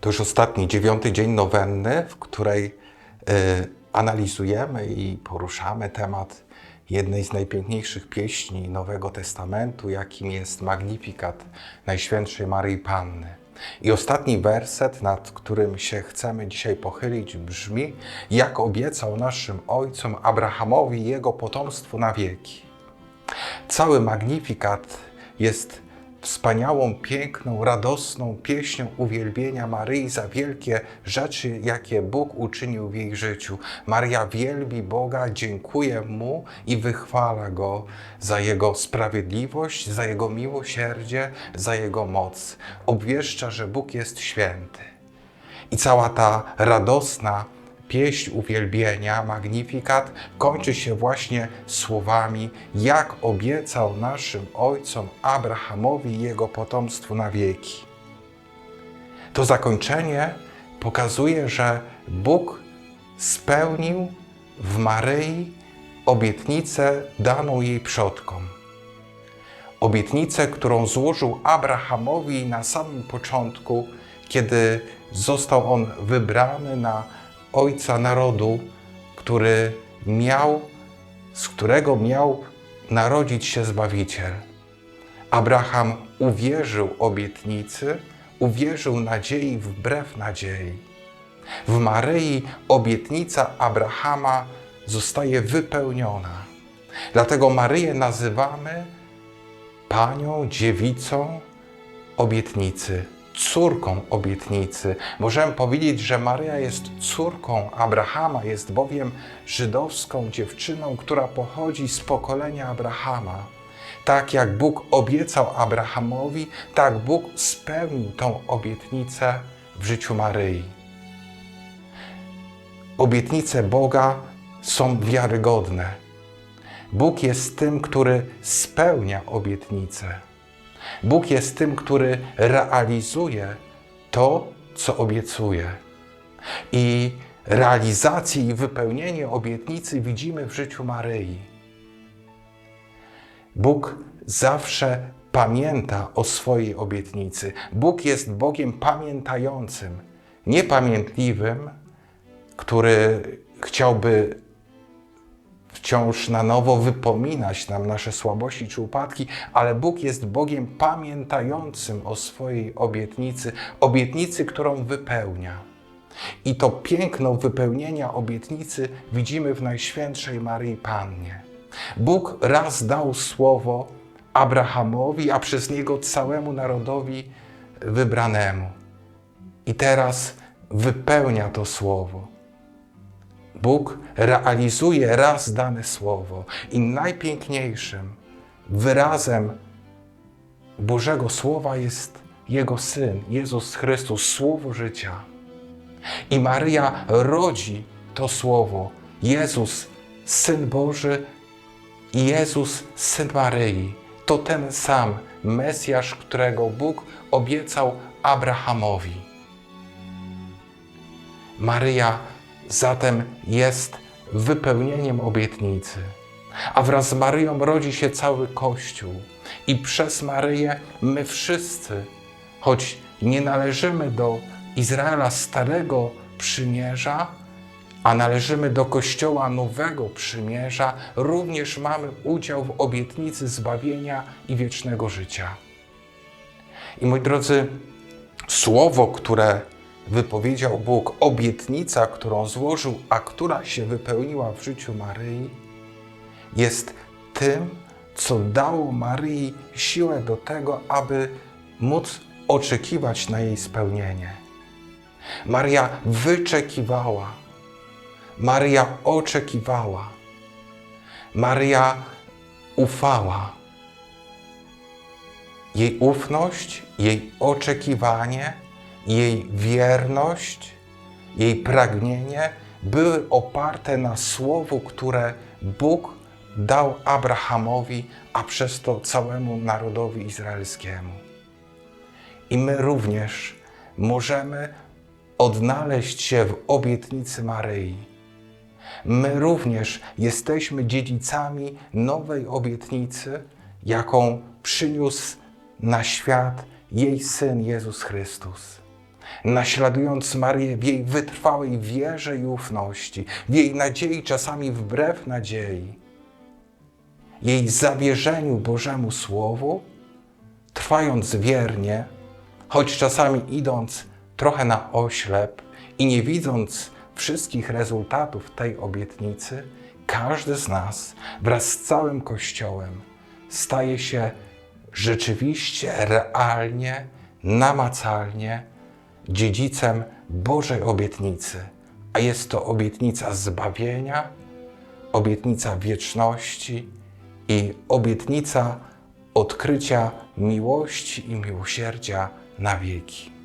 To już ostatni, dziewiąty dzień nowenny, w której y, analizujemy i poruszamy temat jednej z najpiękniejszych pieśni Nowego Testamentu, jakim jest Magnifikat Najświętszej Maryi Panny. I ostatni werset, nad którym się chcemy dzisiaj pochylić, brzmi: Jak obiecał naszym ojcom Abrahamowi jego potomstwu na wieki. Cały Magnifikat jest wspaniałą, piękną, radosną pieśnią uwielbienia Maryi za wielkie rzeczy, jakie Bóg uczynił w jej życiu. Maria wielbi Boga, dziękuje Mu i wychwala Go za Jego sprawiedliwość, za Jego miłosierdzie, za Jego moc. Obwieszcza, że Bóg jest święty. I cała ta radosna pieśń uwielbienia, magnifikat, kończy się właśnie słowami, jak obiecał naszym ojcom Abrahamowi i jego potomstwu na wieki. To zakończenie pokazuje, że Bóg spełnił w Maryi obietnicę daną jej przodkom. Obietnicę, którą złożył Abrahamowi na samym początku, kiedy został on wybrany na ojca narodu, który miał, z którego miał narodzić się Zbawiciel. Abraham uwierzył obietnicy, uwierzył nadziei wbrew nadziei. W Maryi obietnica Abrahama zostaje wypełniona. Dlatego Maryję nazywamy Panią, dziewicą obietnicy córką obietnicy. Możemy powiedzieć, że Maryja jest córką Abrahama, jest bowiem żydowską dziewczyną, która pochodzi z pokolenia Abrahama. Tak jak Bóg obiecał Abrahamowi, tak Bóg spełnił tą obietnicę w życiu Maryi. Obietnice Boga są wiarygodne. Bóg jest tym, który spełnia obietnice. Bóg jest tym, który realizuje to, co obiecuje. I realizację i wypełnienie obietnicy widzimy w życiu Maryi. Bóg zawsze pamięta o swojej obietnicy. Bóg jest Bogiem pamiętającym, niepamiętliwym, który chciałby wciąż na nowo wypominać nam nasze słabości czy upadki, ale Bóg jest Bogiem pamiętającym o swojej obietnicy, obietnicy, którą wypełnia. I to piękno wypełnienia obietnicy widzimy w Najświętszej Maryi Pannie. Bóg raz dał słowo Abrahamowi, a przez niego całemu narodowi wybranemu. I teraz wypełnia to słowo. Bóg realizuje raz dane słowo i najpiękniejszym wyrazem Bożego Słowa jest Jego Syn, Jezus Chrystus, Słowo życia. I Maryja rodzi to Słowo, Jezus, Syn Boży i Jezus, Syn Maryi. To ten sam Mesjasz, którego Bóg obiecał Abrahamowi. Maryja zatem jest wypełnieniem obietnicy. A wraz z Maryją rodzi się cały Kościół. I przez Maryję my wszyscy, choć nie należymy do Izraela Starego Przymierza, a należymy do Kościoła Nowego Przymierza, również mamy udział w obietnicy zbawienia i wiecznego życia. I moi drodzy, słowo, które wypowiedział Bóg, obietnica, którą złożył, a która się wypełniła w życiu Maryi, jest tym, co dało Maryi siłę do tego, aby móc oczekiwać na jej spełnienie. Maria wyczekiwała, Maria oczekiwała, Maria ufała. Jej ufność, jej oczekiwanie jej wierność, jej pragnienie były oparte na słowu, które Bóg dał Abrahamowi, a przez to całemu narodowi izraelskiemu. I my również możemy odnaleźć się w obietnicy Maryi. My również jesteśmy dziedzicami nowej obietnicy, jaką przyniósł na świat jej syn Jezus Chrystus. Naśladując Maryję w jej wytrwałej wierze i ufności, w jej nadziei czasami wbrew nadziei, jej zawierzeniu Bożemu Słowu, trwając wiernie, choć czasami idąc trochę na oślep i nie widząc wszystkich rezultatów tej obietnicy, każdy z nas wraz z całym Kościołem staje się rzeczywiście, realnie, namacalnie dziedzicem Bożej obietnicy, a jest to obietnica zbawienia, obietnica wieczności i obietnica odkrycia miłości i miłosierdzia na wieki.